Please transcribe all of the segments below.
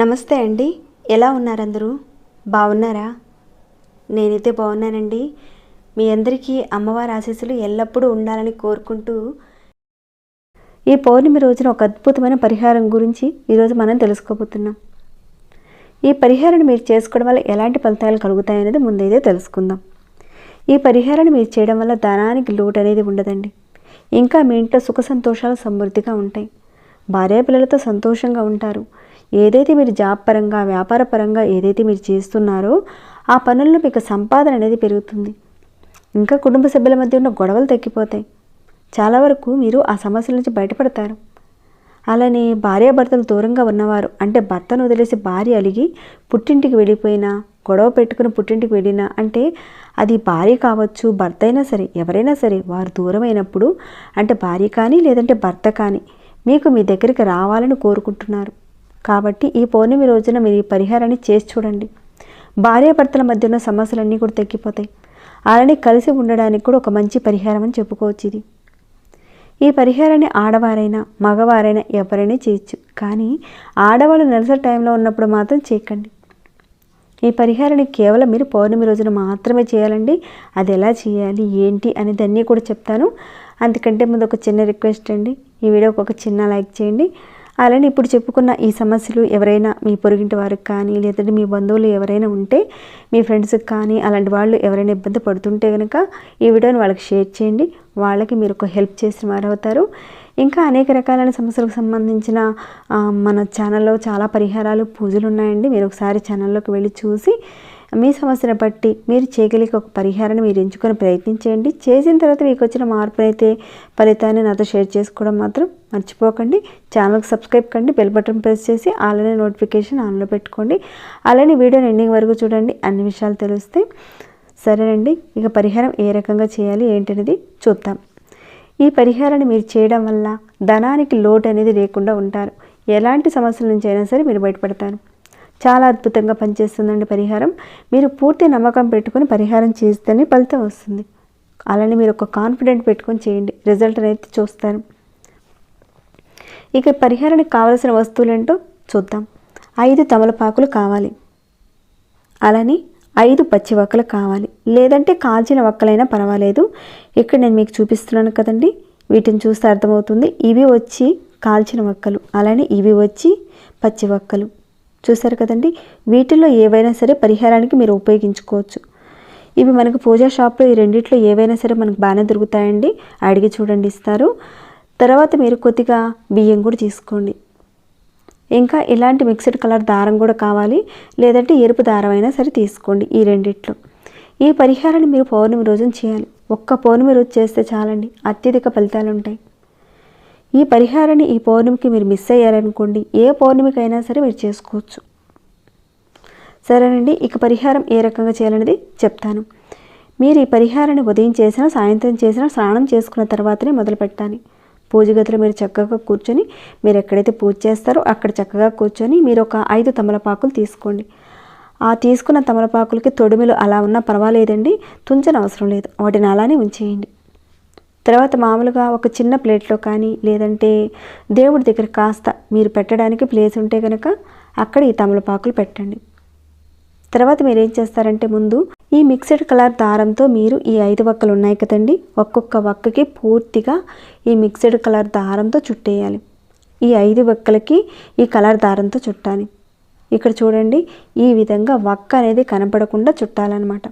నమస్తే అండి. ఎలా ఉన్నారు అందరూ బాగున్నారా? నేనైతే బాగున్నానండి. మీ అందరికీ అమ్మవారి ఆశీస్సులు ఎల్లప్పుడూ ఉండాలని కోరుకుంటూ ఈ పౌర్ణమి రోజున ఒక అద్భుతమైన పరిహారం గురించి ఈరోజు మనం తెలుసుకోబోతున్నాం. ఈ పరిహారాన్ని మీరు చేసుకోవడం వల్ల ఎలాంటి ఫలితాలు కలుగుతాయనేది ముందైతే తెలుసుకుందాం. ఈ పరిహారాన్ని మీరు చేయడం వల్ల ధనానికి లోటు అనేది ఉండదండి. ఇంకా మీ ఇంట్లో సుఖ సంతోషాలు సమృద్ధిగా ఉంటాయి. భార్య పిల్లలతో సంతోషంగా ఉంటారు. ఏదైతే మీరు జాబ్ పరంగా వ్యాపార పరంగా ఏదైతే మీరు చేస్తున్నారో ఆ పనుల్లో మీకు సంపాదన అనేది పెరుగుతుంది. ఇంకా కుటుంబ సభ్యుల మధ్య ఉన్న గొడవలు తగ్గిపోతాయి. చాలా వరకు మీరు ఆ సమస్యల నుంచి బయటపడతారు. అలానే భార్యాభర్తలు దూరంగా ఉన్నవారు. అంటే భర్తను వదిలేసి భార్య అలిగి పుట్టింటికి వెళ్ళిపోయినా గొడవ పెట్టుకుని పుట్టింటికి వెళ్ళినా అంటే అది భార్య కావచ్చు భర్త అయినా సరే ఎవరైనా సరే వారు దూరమైనప్పుడు అంటే భార్య కానీ లేదంటే భర్త కానీ మీకు మీ దగ్గరికి రావాలని కోరుకుంటున్నారు. కాబట్టి ఈ పౌర్ణమి రోజున మీరు ఈ పరిహారాన్ని చేసి చూడండి. భార్యాభర్తల మధ్య ఉన్న సమస్యలన్నీ కూడా తగ్గిపోతాయి. అలానే కలిసి ఉండడానికి కూడా ఒక మంచి పరిహారం అని చెప్పుకోవచ్చు ఇది. ఈ పరిహారాన్ని ఆడవారైనా మగవారైనా ఎవరైనా చేయొచ్చు. కానీ ఆడవాళ్ళు నెలసరి టైంలో ఉన్నప్పుడు మాత్రం చేయకండి. ఈ పరిహారాన్ని కేవలం మీరు పౌర్ణమి రోజున మాత్రమే చేయాలండి. అది ఎలా చేయాలి ఏంటి అనేది అన్నీ కూడా చెప్తాను. అందుకంటే ముందు ఒక చిన్న రిక్వెస్ట్ అండి. ఈ వీడియోకి ఒక చిన్న లైక్ చేయండి. అలానే ఇప్పుడు చెప్పుకున్న ఈ సమస్యలు ఎవరైనా మీ పొరుగింటి వారికి కానీ లేదంటే మీ బంధువులు ఎవరైనా ఉంటే మీ ఫ్రెండ్స్కి కానీ అలాంటి వాళ్ళు ఎవరైనా ఇబ్బంది పడుతుంటే కనుక ఈ వీడియోని వాళ్ళకి షేర్ చేయండి. వాళ్ళకి మీరు ఒక హెల్ప్ చేసిన వారు అవుతారు ఇంకా అనేక రకాలైన సమస్యలకు సంబంధించిన మన ఛానల్లో చాలా పరిహారాలు పూజలు ఉన్నాయండి. మీరు ఒకసారి ఛానల్లోకి వెళ్ళి చూసి మీ సమస్యను బట్టి మీరు చేయగలిగే ఒక పరిహారాన్ని మీరు ఎంచుకొని ప్రయత్నించేయండి. చేసిన తర్వాత మీకు వచ్చిన మార్పునైతే ఫలితాన్ని నాతో షేర్ చేసుకోవడం మాత్రం మర్చిపోకండి. ఛానల్కి సబ్స్క్రైబ్ కండి బెల్ బటన్ ప్రెస్ చేసి అలానే నోటిఫికేషన్ ఆన్లో పెట్టుకోండి. అలానే వీడియోని ఎండింగ్ వరకు చూడండి. అన్ని విషయాలు తెలుస్తాయి సరేనండి. ఇక పరిహారం ఏ రకంగా చేయాలి ఏంటనేది చూద్దాం. ఈ పరిహారాన్ని మీరు చేయడం వల్ల ధనానికి లోటు అనేది లేకుండా ఉంటారు. ఎలాంటి సమస్యల నుంచి అయినా సరే మీరు బయటపడతారు. చాలా అద్భుతంగా పనిచేస్తుందండి పరిహారం. మీరు పూర్తి నమ్మకం పెట్టుకొని పరిహారం చేస్తేనే ఫలితం వస్తుంది. అలానే మీరు ఒక కాన్ఫిడెంట్ పెట్టుకొని చేయండి. రిజల్ట్ అనేది చూస్తారు. ఇక పరిహారానికి కావలసిన వస్తువులు ఏంటో చూద్దాం. ఐదు తమలపాకులు కావాలి. అలానే ఐదు పచ్చి వక్కలు కావాలి. లేదంటే కాల్చిన వక్కలైనా పర్వాలేదు. ఇక్కడ నేను మీకు చూపిస్తున్నాను కదండి. వీటిని చూస్తే అర్థమవుతుంది. ఇవి వచ్చి కాల్చిన వక్కలు. అలానే ఇవి వచ్చి పచ్చి వక్కలు. చూసారు కదండి. వీటిల్లో ఏవైనా సరే పరిహారానికి మీరు ఉపయోగించుకోవచ్చు. ఇవి మనకు పూజా షాప్లో ఈ రెండిట్లో ఏవైనా సరే మనకు బాగానే దొరుకుతాయండి. అడిగి చూడండి ఇస్తారు. తర్వాత మీరు కొద్దిగా బియ్యం కూడా తీసుకోండి. ఇంకా ఇలాంటి మిక్స్డ్ కలర్ దారం కూడా కావాలి. లేదంటే ఎరుపు దారం అయినా సరే తీసుకోండి ఈ రెండిట్లో. ఈ పరిహారాన్ని మీరు పౌర్ణమి రోజున చేయాలి. ఒక్క పౌర్ణమి రోజు చేస్తే చాలండి. అత్యధిక ఫలితాలు ఉంటాయి ఈ పరిహారాన్ని ఈ పౌర్ణమికి మీరు మిస్ అయ్యారనుకోండి ఏ పౌర్ణమికైనా సరే మీరు చేసుకోవచ్చు. సరేనండి ఇక పరిహారం ఏ రకంగా చేయాలనేది చెప్తాను. మీరు ఈ పరిహారాన్ని ఉదయం చేసినా సాయంత్రం చేసినా స్నానం చేసుకున్న తర్వాతనే మొదలు పెట్టాలి పూజ గదిలో మీరు చక్కగా కూర్చొని మీరు ఎక్కడైతే పూజ చేస్తారో అక్కడ చక్కగా కూర్చొని మీరు ఒక ఐదు తమలపాకులు తీసుకోండి. ఆ తీసుకున్న తమలపాకులకి తొడిమిలు అలా ఉన్నా పర్వాలేదండి తుంచన అవసరం లేదు. వాటిని అలానే ఉంచేయండి. తర్వాత మామూలుగా ఒక చిన్న ప్లేట్లో కానీ లేదంటే దేవుడి దగ్గర కాస్త మీరు పెట్టడానికి ప్లేస్ ఉంటే కనుక అక్కడ ఈ తమలపాకులు పెట్టండి. తర్వాత మీరు ఏం చేస్తారంటే ముందు ఈ మిక్స్డ్ కలర్ దారంతో మీరు ఈ ఐదు వక్కలు ఉన్నాయి కదండి ఒక్కొక్క వక్కకి పూర్తిగా ఈ మిక్స్డ్ కలర్ దారంతో చుట్టేయాలి. ఈ ఐదు వక్కలకి ఈ కలర్ దారంతో చుట్టాలి. ఇక్కడ చూడండి ఈ విధంగా వక్క అనేది కనపడకుండా చుట్టాలన్నమాట.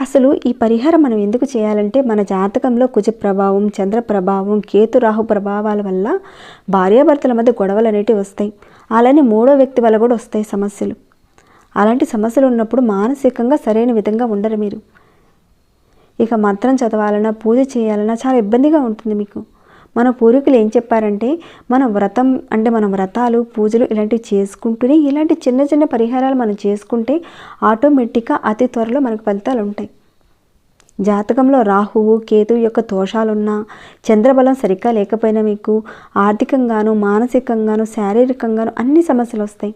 అసలు ఈ పరిహారం మనం ఎందుకు చేయాలంటే మన జాతకంలో కుజ ప్రభావం చంద్ర ప్రభావం కేతు రాహు ప్రభావాల వల్ల భార్యాభర్తల మధ్య గొడవలు అనేటివి వస్తాయి. అలానే మూడో వ్యక్తి వల్ల కూడా వస్తాయి సమస్యలు. అలాంటి సమస్యలు ఉన్నప్పుడు మానసికంగా సరైన విధంగా ఉండరు మీరు. ఇక మంత్రం చదవాలన్నా పూజ చేయాలన్నా చాలా ఇబ్బందిగా ఉంటుంది మీకు. మన పూర్వీకులు ఏం చెప్పారంటే మన వ్రతం అంటే మన వ్రతాలు పూజలు ఇలాంటివి చేసుకుంటూనే ఇలాంటి చిన్న చిన్న పరిహారాలు మనం చేసుకుంటే ఆటోమేటిక్గా అతి త్వరలో మనకు ఫలితాలు ఉంటాయి. జాతకంలో రాహువు కేతు యొక్క దోషాలున్నా చంద్రబలం సరిగ్గా లేకపోయినా మీకు ఆర్థికంగాను మానసికంగాను శారీరకంగాను అన్ని సమస్యలు వస్తాయి.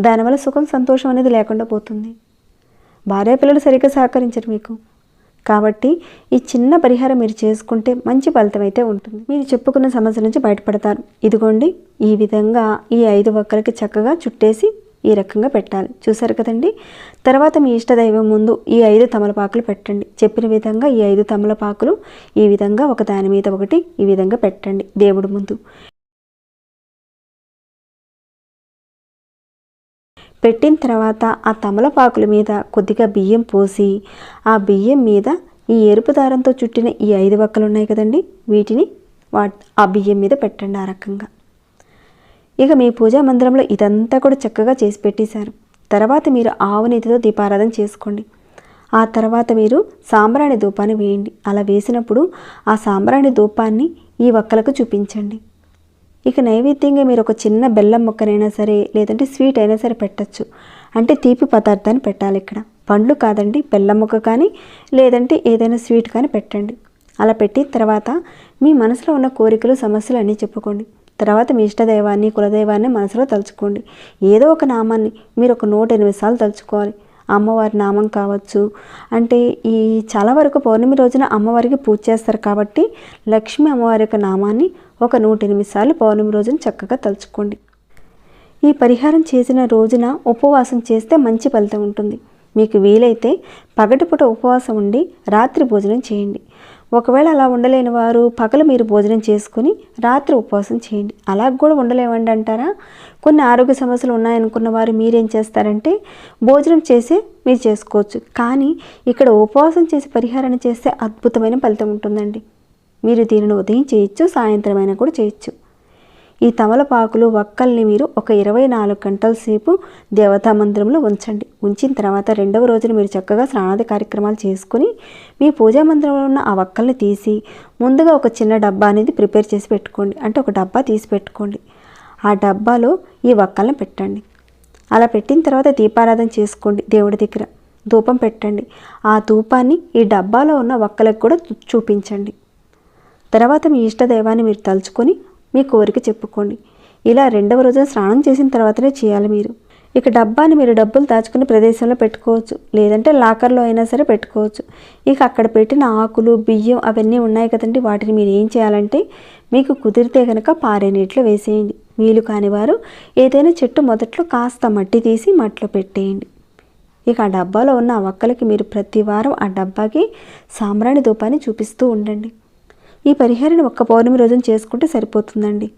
దానివల్ల సుఖం సంతోషం అనేది లేకుండా పోతుంది. భార్య పిల్లలు సరిగ్గా సహకరించరు మీకు. కాబట్టి ఈ చిన్న పరిహారం మీరు చేసుకుంటే మంచి ఫలితం అయితే ఉంటుంది. మీరు చెప్పుకున్న సమస్య నుంచి బయటపడతారు. ఇదిగోండి ఈ విధంగా ఈ ఐదు ఒక్కలకి చక్కగా చుట్టేసి ఈ రకంగా పెట్టాలి. చూసారు కదండి? తర్వాత మీ ఇష్టదైవం ముందు ఈ ఐదు తమలపాకులు పెట్టండి. చెప్పిన విధంగా ఈ ఐదు తమలపాకులు ఈ విధంగా ఒక దాని మీద ఒకటి ఈ విధంగా పెట్టండి దేవుడి ముందు. పెట్టిన తర్వాత ఆ తమలపాకుల మీద కొద్దిగా బియ్యం పోసి ఆ బియ్యం మీద ఈ ఎరుపు దారంతో చుట్టిన ఈ ఐదు వక్కలు ఉన్నాయి కదండి? వీటిని వా ఆ బియ్యం మీద పెట్టండి ఆ రకంగా. ఇక మీ పూజా మందిరంలో ఇదంతా కూడా చక్కగా చేసి పెట్టేశారు. తర్వాత మీరు ఆవు నీతితో దీపారాధన చేసుకోండి. ఆ తర్వాత మీరు సాంబ్రాణి ధూపాన్ని వేయండి. అలా వేసినప్పుడు ఆ సాంబ్రాణి ధూపాన్ని ఈ వక్కలకు చూపించండి. ఇక నైవేద్యంగా మీరు ఒక చిన్న బెల్లం ముక్కనైనా సరే లేదంటే స్వీట్ అయినా సరే పెట్టచ్చు. అంటే తీపి పదార్థాన్ని పెట్టాలి ఇక్కడ. పండ్లు కాదండి బెల్లం ముక్క కానీ లేదంటే ఏదైనా స్వీట్ కానీ పెట్టండి. అలా పెట్టిన తర్వాత మీ మనసులో ఉన్న కోరికలు సమస్యలు అన్నీ చెప్పుకోండి. తర్వాత మీ ఇష్టదైవాన్ని కులదైవాన్ని మనసులో తలుచుకోండి. ఏదో ఒక నామాన్ని మీరు ఒక నూట ఎనిమిది సార్లు తలుచుకోవాలి. అమ్మవారి నామం కావచ్చు. అంటే ఈ చాలా వరకు పౌర్ణమి రోజున అమ్మవారికి పూజ చేస్తారు కాబట్టి లక్ష్మీ అమ్మవారి యొక్క నామాన్ని ఒక నూట ఎనిమిది సార్లు పౌర్ణమి రోజున చక్కగా తలుచుకోండి. ఈ పరిహారం చేసిన రోజున ఉపవాసం చేస్తే మంచి ఫలితం ఉంటుంది. మీకు వీలైతే పగటిపూట ఉపవాసం ఉండి రాత్రి భోజనం చేయండి. ఒకవేళ అలా ఉండలేని వారు పగలు మీరు భోజనం చేసుకుని రాత్రి ఉపవాసం చేయండి. అలా కూడా ఉండలేమండి అంటారా? కొన్ని ఆరోగ్య సమస్యలు ఉన్నాయనుకున్న వారు మీరేం చేస్తారంటే భోజనం చేసి మీరు చేసుకోవచ్చు. కానీ ఇక్కడ ఉపవాసం చేసి పరిహారం చేస్తే అద్భుతమైన ఫలితం ఉంటుందండి. మీరు దీనిని ఉదయం చేయొచ్చు సాయంత్రం అయినా కూడా చేయొచ్చు. ఈ తమలపాకులు వక్కల్ని మీరు ఒక ఇరవై నాలుగు గంటల సేపు దేవతా మందిరంలో ఉంచండి. ఉంచిన తర్వాత రెండవ రోజున మీరు చక్కగా స్నానాది కార్యక్రమాలు చేసుకుని మీ పూజా మందిరంలో ఉన్న ఆ వక్కల్ని తీసి ముందుగా ఒక చిన్న డబ్బా అనేది ప్రిపేర్ చేసి పెట్టుకోండి. అంటే ఒక డబ్బా తీసి పెట్టుకోండి. ఆ డబ్బాలో ఈ వక్కల్ని పెట్టండి. అలా పెట్టిన తర్వాత దీపారాధన చేసుకోండి దేవుడి దగ్గర. ధూపం పెట్టండి. ఆ ధూపాన్ని ఈ డబ్బాలో ఉన్న వక్కలకు కూడా చూపించండి. తర్వాత మీ ఇష్టదైవాన్ని మీరు తలుచుకొని మీ కోరిక చెప్పుకోండి. ఇలా రెండవ రోజున స్నానం చేసిన తర్వాతనే చేయాలి మీరు. ఇక డబ్బాని మీరు డబ్బులు దాచుకునే ప్రదేశంలో పెట్టుకోవచ్చు. లేదంటే లాకర్లో అయినా సరే పెట్టుకోవచ్చు. ఇక అక్కడ పెట్టిన ఆకులు బియ్యం అవన్నీ ఉన్నాయి కదండి. వాటిని మీరు ఏం చేయాలంటే మీకు కుదిరితే కనుక పారే నీటిలో వేసేయండి. వీలు కానివారు ఏదైనా చెట్టు మొదట్లో కాస్త మట్టి తీసి మట్టిలో పెట్టేయండి. ఇక ఆ డబ్బాలో ఉన్న ఒక్కలకి మీరు ప్రతి వారం ఆ డబ్బాకి సాంబ్రాణి ధూపాన్ని చూపిస్తూ ఉండండి. ఈ పరిహారాన్ని ఒక్క పౌర్ణమి రోజున చేసుకుంటే సరిపోతుందండి.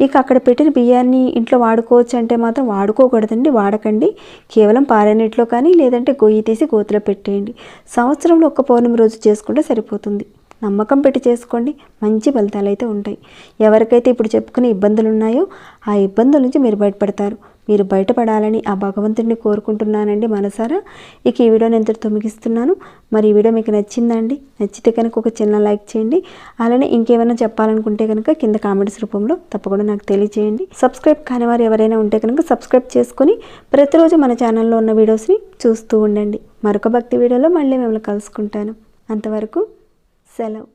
ఇక అక్కడ పెట్టిన బియ్యాన్ని ఇంట్లో వాడుకోవచ్చు అంటే మాత్రం వాడుకోకూడదండి. వాడకండి. కేవలం పారనీటిలో కానీ లేదంటే గొయ్యి తీసి గోతిలో పెట్టేయండి. సంవత్సరంలో ఒక్క పౌర్ణమి రోజు చేసుకుంటే సరిపోతుంది. నమ్మకం పెట్టి చేసుకోండి. మంచి ఫలితాలు అయితే ఉంటాయి. ఎవరికైతే ఇప్పుడు చెప్పుకునే ఇబ్బందులు ఉన్నాయో ఆ ఇబ్బందుల నుంచి మీరు బయటపడతారు. మీరు బయటపడాలని ఆ భగవంతుడిని కోరుకుంటున్నానండి మనసారా? ఇక ఈ వీడియోని ఎంతటితో ముగిస్తున్నాను. మరి ఈ వీడియో మీకు నచ్చిందండి నచ్చితే కనుక ఒక చిన్న లైక్ చేయండి. అలానే ఇంకేమైనా చెప్పాలనుకుంటే కనుక కింద కామెంట్స్ రూపంలో తప్పకుండా నాకు తెలియజేయండి సబ్స్క్రైబ్ కాని వారు ఎవరైనా ఉంటే కనుక సబ్స్క్రైబ్ చేసుకొని ప్రతిరోజు మన ఛానల్లో ఉన్న వీడియోస్ని చూస్తూ ఉండండి. మరొక భక్తి వీడియోలో మళ్ళీ మిమ్మల్ని కలుసుకుంటాను. అంతవరకు సెలవు.